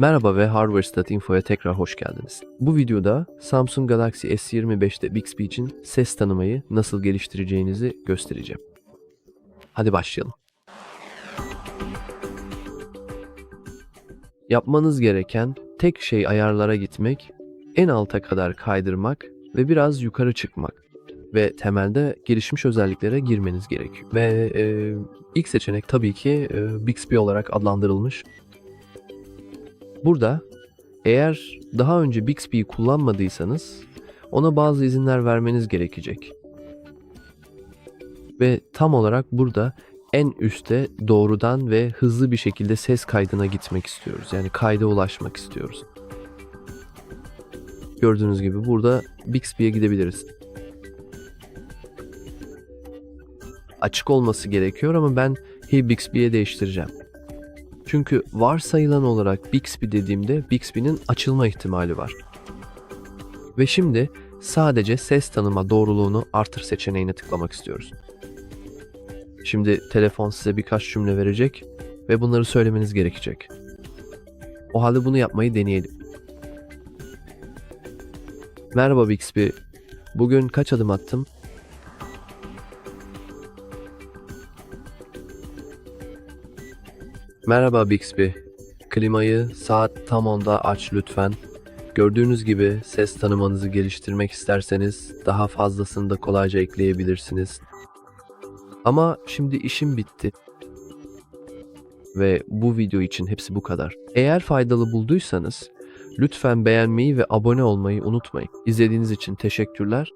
Merhaba ve Hardware.info'ya tekrar hoş geldiniz. Bu videoda Samsung Galaxy S25'te Bixby için ses tanımayı nasıl geliştireceğinizi göstereceğim. Hadi başlayalım. Yapmanız gereken tek şey ayarlara gitmek, en alta kadar kaydırmak ve biraz yukarı çıkmak ve temelde gelişmiş özelliklere girmeniz gerekiyor. Ve e, ilk seçenek tabii ki e, Bixby olarak adlandırılmış Burada eğer daha önce Bixby'yi kullanmadıysanız ona bazı izinler vermeniz gerekecek. Ve tam olarak burada en üste doğrudan ve hızlı bir şekilde ses kaydına gitmek istiyoruz. Yani kayda ulaşmak istiyoruz. Gördüğünüz gibi burada Bixby'ye gidebiliriz. Açık olması gerekiyor ama ben Hey Bixby'ye değiştireceğim. Çünkü varsayılan olarak Bixby dediğimde Bixby'nin açılma ihtimali var. Ve şimdi sadece ses tanıma doğruluğunu artır seçeneğine tıklamak istiyoruz. Şimdi telefon size birkaç cümle verecek ve bunları söylemeniz gerekecek. O halde bunu yapmayı deneyelim. Merhaba Bixby. Bugün kaç adım attım? Merhaba Bixby. Klimayı saat tam 10'da aç lütfen. Gördüğünüz gibi ses tanımanızı geliştirmek isterseniz daha fazlasını da kolayca ekleyebilirsiniz. Ama şimdi işim bitti. Ve bu video için hepsi bu kadar. Eğer faydalı bulduysanız lütfen beğenmeyi ve abone olmayı unutmayın. İzlediğiniz için teşekkürler.